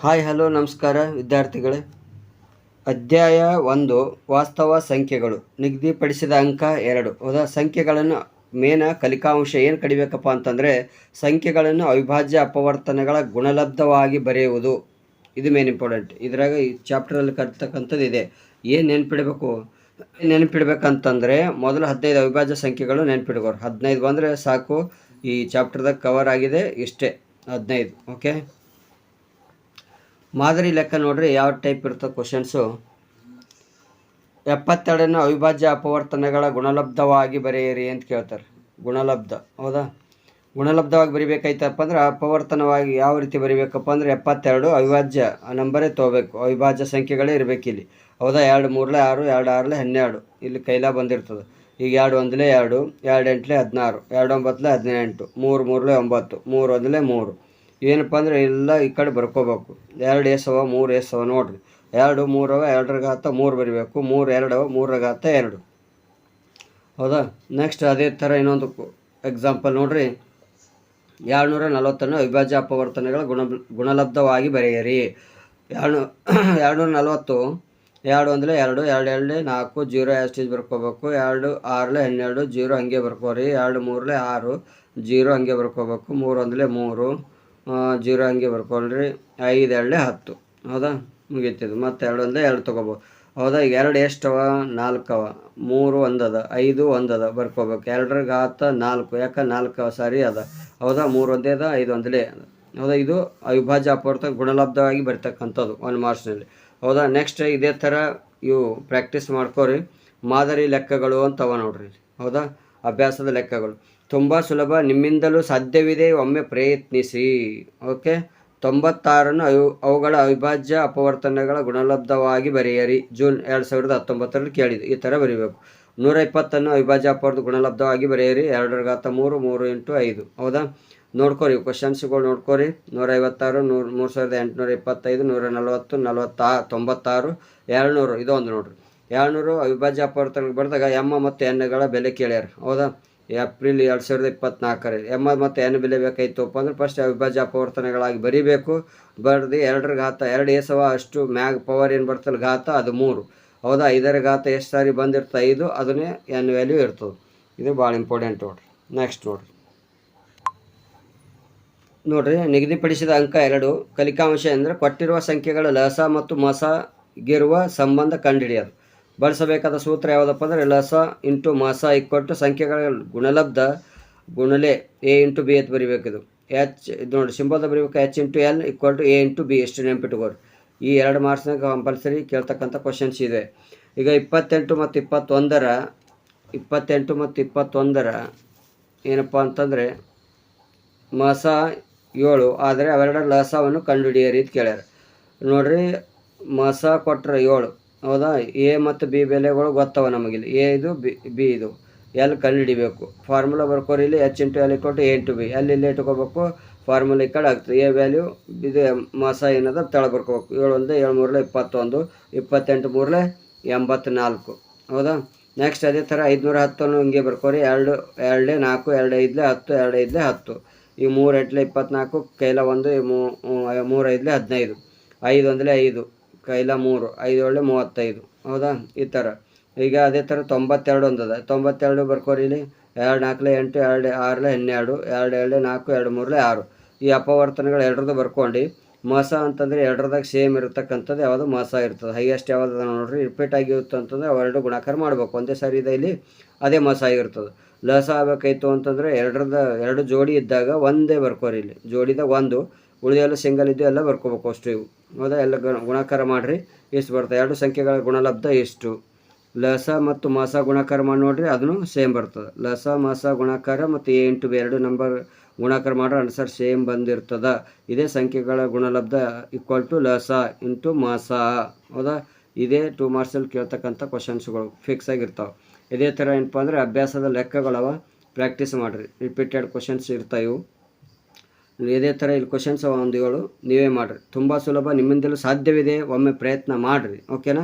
Hi, hello, ನಮಸ್ಕಾರ ವಿದ್ಯಾರ್ಥಿಗಳೇ. ಅಧ್ಯಾಯ ಒಂದು, ವಾಸ್ತವ ಸಂಖ್ಯೆಗಳು. ನಿಗದಿಪಡಿಸಿದ ಅಂಕ ಎರಡು. ಹೌದಾ ಸಂಖ್ಯೆಗಳನ್ನು ಮೇನ ಕಲಿಕಾಂಶ ಏನು ಕಡಿಬೇಕಪ್ಪ ಅಂತಂದರೆ, ಸಂಖ್ಯೆಗಳನ್ನು ಅವಿಭಾಜ್ಯ ಅಪವರ್ತನಗಳ ಗುಣಲಬ್ಧವಾಗಿ ಬರೆಯುವುದು. ಇದು ಮೇನ್ ಇಂಪಾರ್ಟೆಂಟ್ ಇದರಾಗ ಈ ಚಾಪ್ಟ್ರಲ್ಲಿ ಕರ್ತಕ್ಕಂಥದ್ದು ಇದೆ. ಏನು ನೆನ್ಪಿಡಬೇಕು? ನೆನಪಿಡ್ಬೇಕಂತಂದರೆ, ಮೊದಲು ಹದಿನೈದು ಅವಿಭಾಜ್ಯ ಸಂಖ್ಯೆಗಳು ನೆನ್ಪಿಡ್ಕೋರು ಹದಿನೈದು ಬಂದರೆ ಸಾಕು, ಈ ಚಾಪ್ಟರ್ದಾಗ ಕವರ್ ಆಗಿದೆ ಇಷ್ಟೇ. ಹದಿನೈದು ಓಕೆ ಮಾದರಿ ಲೆಕ್ಕ ನೋಡ್ರಿ ಯಾವ ಟೈಪ್ ಇರ್ತದೆ ಕ್ವಶನ್ಸು ಎಪ್ಪತ್ತೆರಡನ್ನು ಅವಿಭಾಜ್ಯ ಅಪವರ್ತನಗಳ ಗುಣಲಬ್ಧವಾಗಿ ಬರೆಯಿರಿ ಅಂತ ಕೇಳ್ತಾರೆ. ಗುಣಲಬ್ಧ, ಹೌದಾ? ಗುಣಲಬ್ಧವಾಗಿ ಬರಿಬೇಕಾಯ್ತಪ್ಪ ಅಂದ್ರೆ ಅಪವರ್ತನವಾಗಿ ಯಾವ ರೀತಿ ಬರಿಬೇಕಪ್ಪ ಅಂದ್ರೆ ಎಪ್ಪತ್ತೆರಡು ಅವಿಭಾಜ್ಯ, ಆ ನಂಬರೇ ತೊಗೋಬೇಕು. ಅವಿಭಾಜ್ಯ ಸಂಖ್ಯೆಗಳೇ ಇರಬೇಕು ಇಲ್ಲಿ. ಹೌದಾ? ಎರಡು ಮೂರಲೆ ಆರು, ಎರಡು ಆರಲೆ ಹನ್ನೆರಡು. ಇಲ್ಲಿ ಕೈಲ ಬಂದಿರ್ತದೆ. ಈಗ ಎರಡು ಒಂದಲೇ ಎರಡು ಎರಡು ಎಂಟ್ಲೆ ಹದಿನಾರು, ಎರಡು ಒಂಬತ್ತಲೆ ಹದಿನೆಂಟು, ಮೂರು ಮೂರಲೆ ಒಂಬತ್ತು, ಮೂರು ಒಂದಲೇ ಮೂರು. ಏನಪ್ಪ ಅಂದರೆ ಎಲ್ಲ ಈ ಕಡೆ ಬರ್ಕೋಬೇಕು. ಎರಡು ಏಸವ ಮೂರು ಏಸವ ನೋಡ್ರಿ. ಎರಡು, ಮೂರವ ಎರಡರ ಘಾತ ಮೂರು ಬರಿಬೇಕು. ಮೂರು ಎರಡವ ಮೂರರ ಘಾತ ಎರಡು. ಹೌದಾ? ನೆಕ್ಸ್ಟ್ ಅದೇ ಥರ ಇನ್ನೊಂದು ಎಕ್ಸಾಂಪಲ್ ನೋಡ್ರಿ. ಏಳ್ನೂರ ನಲವತ್ತನ್ನು ಅವಿಭಾಜ್ಯ ಅಪವರ್ತನೆಗಳ ಗುಣ, ಗುಣಲಬ್ಧವಾಗಿ ಬರೆಯಿರಿ. ಎರಡು ಎರಡುನೂರ ನಲವತ್ತು. ಎರಡು ಅಂದರೆ ಎರಡು ಎರಡು ಎರಡು ನಾಲ್ಕು, ಜೀರೋ ಎಷ್ಟೇಜ್ ಬರ್ಕೋಬೇಕು? ಎರಡು ಆರಲೆ ಹನ್ನೆರಡು, ಜೀರೋ ಹಂಗೆ ಬರ್ಕೋರಿ. ಎರಡು ಮೂರಲೆ ಆರು, ಜೀರೋ ಹಂಗೆ ಬರ್ಕೋಬೇಕು. ಮೂರು ಅಂದರೆ ಮೂರು. ಜೀರೋ ಹಂಗೆ ಬರ್ಕೊಳ್ರಿ. ಐದು, ಎರಡೇ, ಹತ್ತು. ಹೌದಾ? ಮುಗೀತಿದ್ದು ಮತ್ತು ಎರಡು ಒಂದೇ, ಎರಡು ತೊಗೋಬೋದು ಹೌದಾ? ಈಗ ಎರಡು ಎಷ್ಟವ? ಅವ ಮೂರು ಒಂದದ. ಐದು ಒಂದದ. ಬರ್ಕೋಬೇಕು. ಎರಡರ ಘಾತ ನಾಲ್ಕು. ಯಾಕೆ ನಾಲ್ಕು ಸಾರಿ ಅದ? ಹೌದಾ? ಮೂರು ಒಂದೇ ಅದ, ಐದು ಒಂದಲೇ ಅದ. ಹೌದಾ? ಇದು ಅವಿಭಾಜ್ಯ ಅಪವರ್ತ ಗುಣಲಬ್ಧವಾಗಿ ಬರ್ತಕ್ಕಂಥದ್ದು ಒಂದು ಮಾರ್ಚ್ನಲ್ಲಿ ಹೌದಾ? ನೆಕ್ಸ್ಟ್ ಇದೇ ಥರ ಇವು ಪ್ರಾಕ್ಟೀಸ್ ಮಾಡ್ಕೋರಿ. ಮಾದರಿ ಲೆಕ್ಕಗಳು ಅಂತವ ನೋಡ್ರಿ. ಹೌದಾ? ಅಭ್ಯಾಸದ ಲೆಕ್ಕಗಳು. ತುಂಬ ಸುಲಭ, ನಿಮ್ಮಿಂದಲೂ ಸಾಧ್ಯವಿದೆ, ಒಮ್ಮೆ ಪ್ರಯತ್ನಿಸಿ. ಓಕೆ? ತೊಂಬತ್ತಾರನ್ನು ಅವು ಅವುಗಳ ಅವಿಭಾಜ್ಯ ಅಪವರ್ತನಗಳ ಗುಣಲಬ್ಧವಾಗಿ ಬರೆಯಿರಿ. ಜೂನ್ ಎರಡು ಸಾವಿರದ ಹತ್ತೊಂಬತ್ತರಲ್ಲಿ ಕೇಳಿದೆ ಈ ಥರ ಬರೀಬೇಕು. ನೂರ ಇಪ್ಪತ್ತನ್ನು ಅವಿಭಾಜ್ಯ ಅಪವರ್ತ ಗುಣಲಬ್ಧವಾಗಿ ಬರೆಯಿರಿ. ಎರಡರ ಘಾತ ಮೂರು ಮೂರು ಇಂಟು ಐದು. ಹೌದಾ? ನೋಡ್ಕೋರಿ, ಕ್ವಶನ್ಸ್ಗಳು ನೋಡ್ಕೋರಿ. ನೂರ ಐವತ್ತಾರು, ನೂರು, ಮೂರು ಸಾವಿರದ ಎಂಟುನೂರ ಇಪ್ಪತ್ತೈದು, ನೂರ ನಲವತ್ತು, ನಲವತ್ತಾ, ತೊಂಬತ್ತಾರು, ಎರಡುನೂರು. ಇದೊಂದು ನೋಡ್ರಿ. ಎರಡುನೂರು ಅವಿಭಾಜ್ಯ ಅಪವರ್ತನಕ್ಕೆ ಬರೆದಾಗ ಎಮ್ಮ ಮತ್ತು ಎಣ್ಣೆಗಳ ಬೆಲೆ ಕೇಳ್ಯಾರ. ಹೌದಾ? ಏಪ್ರಿಲ್ ಎರಡು ಸಾವಿರದ ಇಪ್ಪತ್ನಾಲ್ಕರಲ್ಲಿ. ಎಮ್ಮ ಮತ್ತು ಎನ್ ಬೆಲೆ ಬೇಕಾಯಿತಪ್ಪ ಅಂದ್ರೆ ಫಸ್ಟ್ ಅವಿಭಾಜ್ಯ ಅಪವರ್ತನಗಳಾಗಿ ಬರೀಬೇಕು. ಬರೆದು ಎರಡರ ಘಾತ, ಎರಡು ಏಸವ ಅಷ್ಟು ಮ್ಯಾಗ್ ಪವರ್ ಏನು ಬರ್ತಲ್ಲ ಘಾತ ಅದು ಮೂರು ಹೌದಾ? ಐದರ ಘಾತ ಎಷ್ಟು ಸಾರಿ ಬಂದಿರ್ತ? ಐದು. ಅದನ್ನೇ ಎನ್ ವ್ಯಾಲ್ಯೂ ಇರ್ತದೆ. ಇದು ಭಾಳ ಇಂಪಾರ್ಟೆಂಟ್ ನೋಡ್ರಿ. ನೆಕ್ಸ್ಟ್ ನೋಡ್ರಿ. ನೋಡ್ರಿ, ನಿಗದಿಪಡಿಸಿದ ಅಂಕ ಎರಡು. ಕಲಿಕಾಂಶ ಅಂದರೆ ಕೊಟ್ಟಿರುವ ಸಂಖ್ಯೆಗಳ ಲಸ ಮತ್ತು ಮಸಗಿರುವ ಸಂಬಂಧ ಕಂಡುಹಿಡಿಯೋದು. ಬಳಸಬೇಕಾದ ಸೂತ್ರ ಯಾವುದಪ್ಪ ಅಂದರೆ ಲಸ ಇಂಟು ಮಾಸ ಇಕ್ಕೊಟ್ಟು ಸಂಖ್ಯೆಗಳ ಗುಣಲಬ್ಧ ಗುಣಲೆ ಎ ಇಂಟು ಬಿ ಅಂತ ಬರಿಬೇಕಿದು ಎಚ್ ಇದು ನೋಡಿ, ಸಿಂಬಲ್ದ ಬರಿಬೇಕು. H into L equal to A into B ಎಷ್ಟು ನೆನ್ಪಿಟ್ಕೋರಿ ಈ ಎರಡು ಮಾರ್ಕ್ಸ್ನಾಗ ಕಂಪಲ್ಸರಿ ಕೇಳ್ತಕ್ಕಂಥ ಕ್ವಶನ್ಸ್ ಇದೆ. ಈಗ ಇಪ್ಪತ್ತೆಂಟು ಮತ್ತು ಇಪ್ಪತ್ತೊಂದರ, ಇಪ್ಪತ್ತೆಂಟು ಮತ್ತು ಇಪ್ಪತ್ತೊಂದರ ಏನಪ್ಪ ಅಂತಂದರೆ ಮಾಸ ಏಳು, ಆದರೆ ಅವೆರಡರ ಲಸವನ್ನು ಕಂಡುಹಿಡಿಯರಿ ಅಂತ ಕೇಳ್ಯಾರ. ನೋಡ್ರಿ, ಮಾಸ ಕೊಟ್ಟರೆ ಏಳು. ಹೌದಾ? ಎ ಮತ್ತು ಬಿ ಬೆಲೆಗಳು ಗೊತ್ತವ ನಮಗಿಲ್ಲಿ. ಎ ಇದು, ಬಿ ಬಿ ಇದು. ಎಲ್ ಕಂಡುಹಿಡಿಬೇಕು? ಫಾರ್ಮುಲಾ ಬರ್ಕೋರಿ ಇಲ್ಲಿ ಎಚ್ ಇಂಟು ಎಲ್ ಕೊಟ್ಟು ಎ ಇಂಟು ಬಿ ಎಲ್ಲಿ ಇಲ್ಲಿ ಇಟ್ಕೋಬೇಕು? ಫಾರ್ಮುಲಾ ಈ ಕಡೆ ಆಗ್ತದೆ. ಎ ವ್ಯಾಲ್ಯೂ ಇದು ಮಸ ಏನದ ತೆಳ ಬರ್ಕೋಬೇಕು. ಏಳು ಒಂದು ಏಳು ಮೂರಲೆ ಇಪ್ಪತ್ತೊಂದು, ಇಪ್ಪತ್ತೆಂಟು ಮೂರಲೆ ಎಂಬತ್ನಾಲ್ಕು. ಹೌದಾ? ನೆಕ್ಸ್ಟ್ ಅದೇ ಥರ ಐದುನೂರ ಹತ್ತನ್ನು ಹಿಂಗೆ ಬರ್ಕೋರಿ. ಎರಡು, ಎರಡೇ ನಾಲ್ಕು, ಎರಡು ಐದಲೇ ಹತ್ತು, ಎರಡು ಐದಲೇ ಹತ್ತು. ಈ ಮೂರು ಎಂಟ್ಲೆ ಇಪ್ಪತ್ನಾಲ್ಕು, ಕೈಲ ಒಂದು ಮೂರು ಐದಲೇ ಹದಿನೈದು. ಐದು ಒಂದಲೆ ಐದು. ಕೈಲ ಮೂರು, ಐದು ಒಳ್ಳೆ ಮೂವತ್ತೈದು. ಹೌದಾ? ಈ ಥರ ಈಗ ಅದೇ ಥರ ತೊಂಬತ್ತೆರಡು ಒಂದದ. ತೊಂಬತ್ತೆರಡು ಬರ್ಕೋರಿ ಇಲ್ಲಿ. ಎರಡು ನಾಲ್ಕಲೆ ಎಂಟು, ಎರಡು ಆರಲೆ ಹನ್ನೆರಡು, ಎರಡು ಎರಡು ನಾಲ್ಕು, ಎರಡು ಮೂರಲೆ ಆರು. ಈ ಅಪವರ್ತನಗಳು ಎರಡರದ್ದು ಬರ್ಕೊಂಡು, ಮಸ ಅಂತಂದರೆ ಎರಡರದಾಗ ಸೇಮ್ ಇರತಕ್ಕಂಥದ್ದು ಯಾವುದು ಮಸ ಇರ್ತದೆ. ಹೈಯೆಸ್ಟ್ ಯಾವ್ದು ನೋಡ್ರಿ, ರಿಪೀಟ್ ಆಗಿರುತ್ತೆ ಅಂತಂದರೆ ಅವೆರಡು ಗುಣಾಕಾರ ಮಾಡಬೇಕು. ಒಂದೇ ಸಾರಿ ಇದೆ ಇಲ್ಲಿ ಅದೇ ಮಸ ಆಗಿರ್ತದೆ. ಲಸ ಆಗಬೇಕಾಯ್ತು ಅಂತಂದರೆ ಎರಡರದ, ಎರಡು ಜೋಡಿ ಇದ್ದಾಗ ಒಂದೇ ಬರ್ಕೋರಿ ಇಲ್ಲಿ. ಜೋಡಿದಾಗ ಒಂದು ಉಳಿದೆಲ್ಲ ಸಿಂಗಲ್ ಇದ್ದು ಎಲ್ಲ ಬರ್ಕೋಬೇಕು ಅಷ್ಟು. ಇವು ಹೌದಾ? ಎಲ್ಲ ಗುಣ- ಗುಣಾಕಾರ ಮಾಡಿರಿ. ಎಷ್ಟು ಬರ್ತದೆ ಎರಡು ಸಂಖ್ಯೆಗಳ ಗುಣಲಬ್ಧ ಎಷ್ಟು? ಲಸ ಮತ್ತು ಮಾಸ ಗುಣಾಕಾರ ಮಾಡಿ ನೋಡಿರಿ, ಅದನ್ನು ಸೇಮ್ ಬರ್ತದೆ. ಲಸ, ಮಾಸ, ಗುಣಾಕಾರ ಮತ್ತು ಎ ಎರಡು ನಂಬರ್ ಗುಣಾಕಾರ ಮಾಡ್ರೆ ಆನ್ಸರ್ ಸೇಮ್ ಬಂದಿರ್ತದೆ. ಇದೇ ಸಂಖ್ಯೆಗಳ ಗುಣಲಬ್ಧ ಈಕ್ವಲ್ ಟು ಲಸ ಇಂಟು ಮಾಸ. ಹೌದಾ? ಇದೇ ಟೂ ಮಾರ್ಕ್ಸಲ್ಲಿ ಕೇಳ್ತಕ್ಕಂಥ ಕ್ವಶನ್ಸ್ಗಳು ಫಿಕ್ಸ್ ಆಗಿರ್ತಾವೆ. ಇದೇ ಥರ ಏನಪ್ಪ ಅಂದರೆ ಅಭ್ಯಾಸದ ಲೆಕ್ಕಗಳವ ಪ್ರಾಕ್ಟೀಸ್ ಮಾಡಿರಿ. ರಿಪೀಟೆಡ್ ಕ್ವಶನ್ಸ್ ಇರ್ತಾಯಿವು ಇದೇ ಥರ ಇಲ್ಲಿ ಕ್ವಶನ್ಸ್ ಒಂದು ಏಳು, ನೀವೇ ಮಾಡಿರಿ. ತುಂಬ ಸುಲಭ, ನಿಮ್ಮಿಂದಲೂ ಸಾಧ್ಯವಿದೆ. ಒಮ್ಮೆ ಪ್ರಯತ್ನ ಮಾಡಿರಿ. ಓಕೆನಾ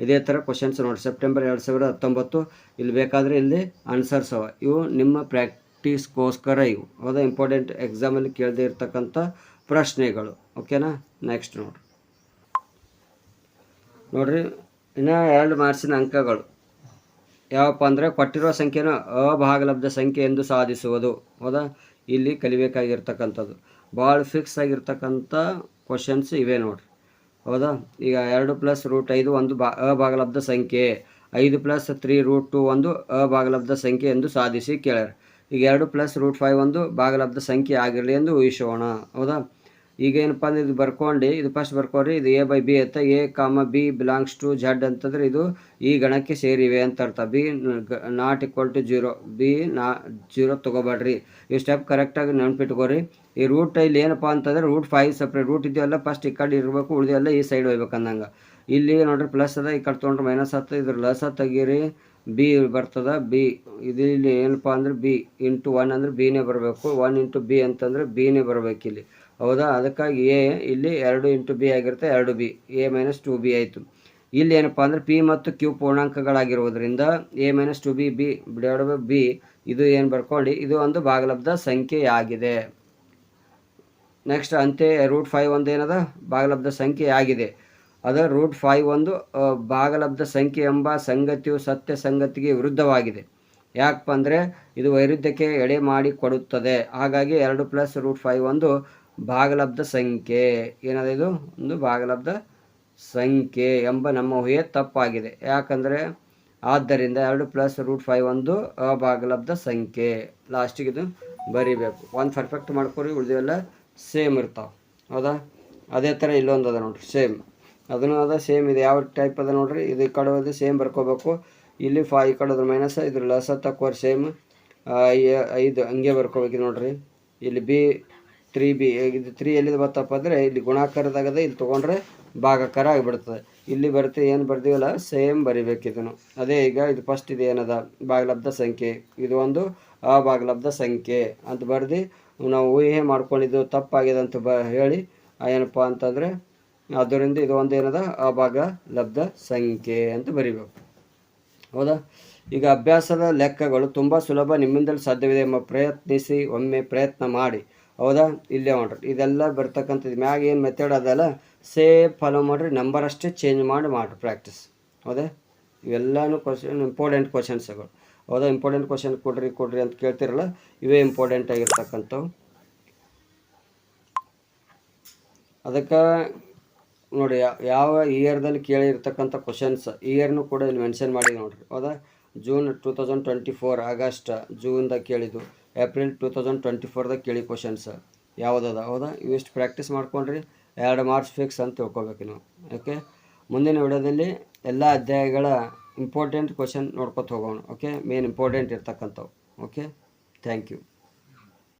ಇದೇ ಥರ ಕ್ವಶನ್ಸ್ ನೋಡಿ ಸೆಪ್ಟೆಂಬರ್ ಎರಡು ಸಾವಿರದ ಹತ್ತೊಂಬತ್ತು, ಇಲ್ಲಿ ಬೇಕಾದರೆ ಇಲ್ಲಿ ಆನ್ಸರ್ಸ್ ಅವ. ಇವು ನಿಮ್ಮ ಪ್ರಾಕ್ಟೀಸ್ಗೋಸ್ಕರ ಇವು. ಹೌದಾ? ಇಂಪಾರ್ಟೆಂಟ್ ಎಕ್ಸಾಮಲ್ಲಿ ಕೇಳದೇ ಇರ್ತಕ್ಕಂಥ ಪ್ರಶ್ನೆಗಳು. ಓಕೆನಾ ನೆಕ್ಸ್ಟ್ ನೋಡಿರಿ. ನೋಡಿರಿ, ಇನ್ನು ಎರಡು ಮಾರ್ಕ್ಸಿನ ಅಂಕಗಳು. ಯಾವಪ್ಪ ಅಂದರೆ ಕೊಟ್ಟಿರುವ ಸಂಖ್ಯೆನ ಅಭಾಗಲಬ್ಧ ಸಂಖ್ಯೆ ಎಂದು ಸಾಧಿಸುವುದು. ಹೌದಾ? ಇಲ್ಲಿ ಕಲಿಬೇಕಾಗಿರ್ತಕ್ಕಂಥದ್ದು. ಭಾಳ ಫಿಕ್ಸ್ ಆಗಿರ್ತಕ್ಕಂಥ ಕ್ವಶನ್ಸ್ ಇವೆ ನೋಡ್ರಿ. ಹೌದಾ? ಈಗ ಎರಡು ಪ್ಲಸ್ ರೂಟ್ ಐದು ಒಂದು ಬಾ ಅಭಾಗಲಬ್ಧ ಸಂಖ್ಯೆ. ಐದು ಪ್ಲಸ್ ತ್ರೀ ರೂಟ್ ಟು ಒಂದು ಅಭಾಗಲಬ್ಧ ಸಂಖ್ಯೆ ಎಂದು ಸಾಧಿಸಿ ಕೇಳ್ಯಾರ. ಈಗ ಎರಡು ಪ್ಲಸ್ ರೂಟ್ ಫೈವ್ ಒಂದು ಭಾಗಲಬ್ಧ ಸಂಖ್ಯೆ ಆಗಿರಲಿ ಎಂದು ಊಹಿಸೋಣ. ಹೌದಾ? ಈಗ ಏನಪ್ಪ ಅಂದ್ರೆ ಇದು ಬರ್ಕೊಂಡು, ಇದು ಫಸ್ಟ್ ಬರ್ಕೊಂಡ್ರಿ ಇದು ಎ ಬೈ ಬಿ ಅಂತ A comma B belongs to Z ಅಂತಂದ್ರೆ ಇದು ಈ ಗಣಕ್ಕೆ ಸೇರಿವೆ ಅಂತ ಅರ್ಥ. B not equal to zero B ನಾ ಜೀರೋ ತೊಗೋಬೇಡ್ರಿ. ಈ ಸ್ಟೆಪ್ ಕರೆಕ್ಟಾಗಿ ನೆನ್ಪಿಟ್ಕೋರಿ. ಈ ರೂಟ್ ಇಲ್ಲಿ ಏನಪ್ಪ ಅಂತಂದ್ರೆ ರೂಟ್ ಫೈವ್ ಸಪ್ರೇಟ್ ರೂಟ್ ಇದೆಯಲ್ಲ ಫಸ್ಟ್ ಈ ಕಡೆ ಇರಬೇಕು, ಉಳಿದೆಲ್ಲ ಈ ಸೈಡ್ ಹೋಗ್ಬೇಕು ಅಂದಂಗೆ ಇಲ್ಲಿ ನೋಡ್ರಿ ಪ್ಲಸ್ ಅದ, ಈ ಕಡೆ ತೊಗೊಂಡ್ರೆ ಮೈನಸ್ ಹತ್ತು ಇದ್ರ ಲಸ ತೆಗೀರಿ. ಬಿ ಬರ್ತದ ಬಿ ಇದು ಇಲ್ಲಿ ಏನಪ್ಪ ಅಂದ್ರೆ ಬಿ ಇಂಟು ಒನ್ ಅಂದ್ರೆ ಬಿನೇ ಬರಬೇಕು ಒನ್ ಇಂಟು ಬಿ ಅಂತಂದ್ರೆ ಬಿನೇ ಬರಬೇಕು ಇಲ್ಲಿ ಹೌದಾ? ಅದಕ್ಕಾಗಿ ಎ ಇಲ್ಲಿ ಎರಡು ಇಂಟು ಬಿ ಆಗಿರುತ್ತೆ, ಎರಡು B A minus two B ಆಯಿತು. ಇಲ್ಲಿ ಏನಪ್ಪ ಅಂದರೆ ಪಿ ಮತ್ತು Q ಪೂರ್ಣಾಂಕಗಳಾಗಿರುವುದರಿಂದ A minus two B B divide by ಇದು ಏನು ಬರ್ಕೊಂಡು, ಇದು ಒಂದು ಭಾಗಲಬ್ಧ ಸಂಖ್ಯೆಯಾಗಿದೆ. ನೆಕ್ಸ್ಟ್ ಅಂತೆ ರೂಟ್ ಫೈವ್ ಒಂದು ಏನದ? ಭಾಗಲಬ್ಧ ಸಂಖ್ಯೆ ಆಗಿದೆ ಅದು ರೂಟ್ ಫೈವ್ ಒಂದು ಭಾಗಲಬ್ಧ ಸಂಖ್ಯೆ ಎಂಬ ಸಂಗತಿಯು ಸತ್ಯ ಸಂಗತಿಗೆ ವಿರುದ್ಧವಾಗಿದೆ. ಯಾಕಪ್ಪ ಅಂದರೆ ಇದು ವೈರುದ್ಧಕ್ಕೆ ಎಡೆ ಮಾಡಿ ಕೊಡುತ್ತದೆ ಹಾಗಾಗಿ ಎರಡು ಪ್ಲಸ್ ರೂಟ್ ಫೈವ್ ಒಂದು ಭಾಗಲಬ್ಧ ಸಂಖ್ಯೆ. ಏನದ ಇದು ಒಂದು ಭಾಗಲಬ್ಧ ಸಂಖ್ಯೆ ಎಂಬ ನಮ್ಮ ಊಹೆ ತಪ್ಪಾಗಿದೆ. ಯಾಕಂದರೆ ಆದ್ದರಿಂದ ಎರಡು ಪ್ಲಸ್ ರೂಟ್ ಫೈವ್ ಒಂದು ಅಭಾಗಲಬ್ಧ ಸಂಖ್ಯೆ. ಲಾಸ್ಟಿಗೆ ಇದು ಬರಿಬೇಕು. ಒಂದು ಪರ್ಫೆಕ್ಟ್ ಮಾಡ್ಕೊರಿ ಉಳಿದೆಲ್ಲ ಸೇಮ್ ಇರ್ತಾವೆ. ಹೌದಾ? ಅದೇ ಥರ ಇಲ್ಲೊಂದು ಅದ ನೋಡ್ರಿ ಸೇಮ್ ಅದನ್ನು ಅದ ಸೇಮ್ ಇದೆ ಯಾವ ಟೈಪ್ ಅದ ನೋಡ್ರಿ? ಇದು ಈ ಕಡೆ ಸೇಮ್ ಬರ್ಕೋಬೇಕು. ಇಲ್ಲಿ ಫೈ ಕಡೆ ಮೈನಸ್ ಇದ್ರ ಲಸ ತಕ್ಕೋರಿ ಸೇಮ್ ಐದು ಹಂಗೆ ಬರ್ಕೋಬೇಕು ನೋಡ್ರಿ. ಇಲ್ಲಿ ಬಿ ತ್ರೀ ಬಿ, ಇದು ತ್ರೀ ಎಲ್ಲಿದೆ ಬರ್ತಪ್ಪ ಅಂದರೆ ಇಲ್ಲಿ ಗುಣಾಕಾರದಾಗದೆ ಇಲ್ಲಿ ತೊಗೊಂಡ್ರೆ ಭಾಗಾಕಾರ ಆಗಿಬಿಡ್ತದೆ ಇಲ್ಲಿ ಬರ್ತೀವಿ ಏನು ಬರ್ತೀವಲ್ಲ ಸೇಮ್ ಬರಿಬೇಕು ಅದೇ ಈಗ ಇದು ಫಸ್ಟ್ ಇದು ಏನದ? ಭಾಗಲಬ್ಧ ಸಂಖ್ಯೆ. ಇದು ಒಂದು ಅಭಾಗಲಬ್ಧ ಸಂಖ್ಯೆ ಅಂತ ಬರ್ದು ನಾವು ಊಹೆ ಮಾಡ್ಕೊಂಡಿದ್ದು ತಪ್ಪಾಗಿದೆ ಅಂತ ಬ ಹೇಳಿ, ಆ ಏನಪ್ಪ ಅಂತಂದರೆ ಅದರಿಂದ ಇದು ಒಂದು ಏನದ? ಭಾಗ ಲಬ್ಧ ಸಂಖ್ಯೆ ಅಂತ ಬರಿಬೇಕು. ಹೌದಾ? ಈಗ ಅಭ್ಯಾಸದ ಲೆಕ್ಕಗಳು ತುಂಬ ಸುಲಭ ನಿಮ್ಮಿಂದಲೂ ಸಾಧ್ಯವಿದೆ ಎಂಬ ಪ್ರಯತ್ನಿಸಿ, ಒಮ್ಮೆ ಪ್ರಯತ್ನ ಮಾಡಿ. ಹೌದಾ? ಇಲ್ಲೇ ಮಾಡ್ರಿ. ಇದೆಲ್ಲ ಬರ್ತಕ್ಕಂಥದ್ದು ಮ್ಯಾಗ ಏನು ಮೆಥಡ್ ಅದಲ್ಲ ಸೇಮ್ ಫಾಲೋ ಮಾಡಿರಿ ನಂಬರ್ ಅಷ್ಟೇ ಚೇಂಜ್ ಮಾಡಿ ಮಾಡಿರಿ ಪ್ರಾಕ್ಟೀಸ್ ಹೌದಾ? ಇವೆಲ್ಲನೂ ಕ್ವಶನ್ ಇಂಪಾರ್ಟೆಂಟ್ ಕ್ವಶನ್ಸ್ಗಳು ಹೌದಾ? ಇಂಪಾರ್ಟೆಂಟ್ ಕ್ವಶನ್ ಕೊಡ್ರಿ ಕೊಡ್ರಿ ಅಂತ ಕೇಳ್ತಿರಲ್ಲ, ಇವೇ ಇಂಪಾರ್ಟೆಂಟ್ ಆಗಿರ್ತಕ್ಕಂಥವು. ಅದಕ್ಕೆ ನೋಡಿ ಯಾವ ಇಯರ್ದಲ್ಲಿ ಕೇಳಿರ್ತಕ್ಕಂಥ ಕ್ವಶನ್ಸ್ ಇಯರ್ನು ಕೂಡ ಇಲ್ಲಿ ಮೆನ್ಷನ್ ಮಾಡಿ ನೋಡಿರಿ. ಹೌದಾ? June two thousand twenty four August, ಜೂನ್ದಾಗ ಕೇಳಿದ್ದು. ಏಪ್ರಿಲ್ ಟೂ ತೌಸಂಡ್ ಟ್ವೆಂಟಿ ಫೋರ್ದಾಗ ಕೇಳಿ ಕ್ವಶನ್ಸ್ ಯಾವುದದ? ಹೌದಾ? ಇವಿಷ್ಟು ಪ್ರಾಕ್ಟೀಸ್ ಮಾಡ್ಕೊಂಡ್ರಿ. ಎರಡು ಮಾರ್ಚ್ ಫಿಕ್ಸ್ ಅಂತ ತಿಳ್ಕೊಬೇಕು ನೀವು. ಓಕೆ ಮುಂದಿನ ವಿಡಿಯೋದಲ್ಲಿ ಎಲ್ಲ ಅಧ್ಯಾಯಗಳ ಇಂಪಾರ್ಟೆಂಟ್ ಕ್ವಶನ್ ನೋಡ್ಕೊತ ಹೋಗೋಣ. Okay main important ಇರ್ತಕ್ಕಂಥವು. Okay thank you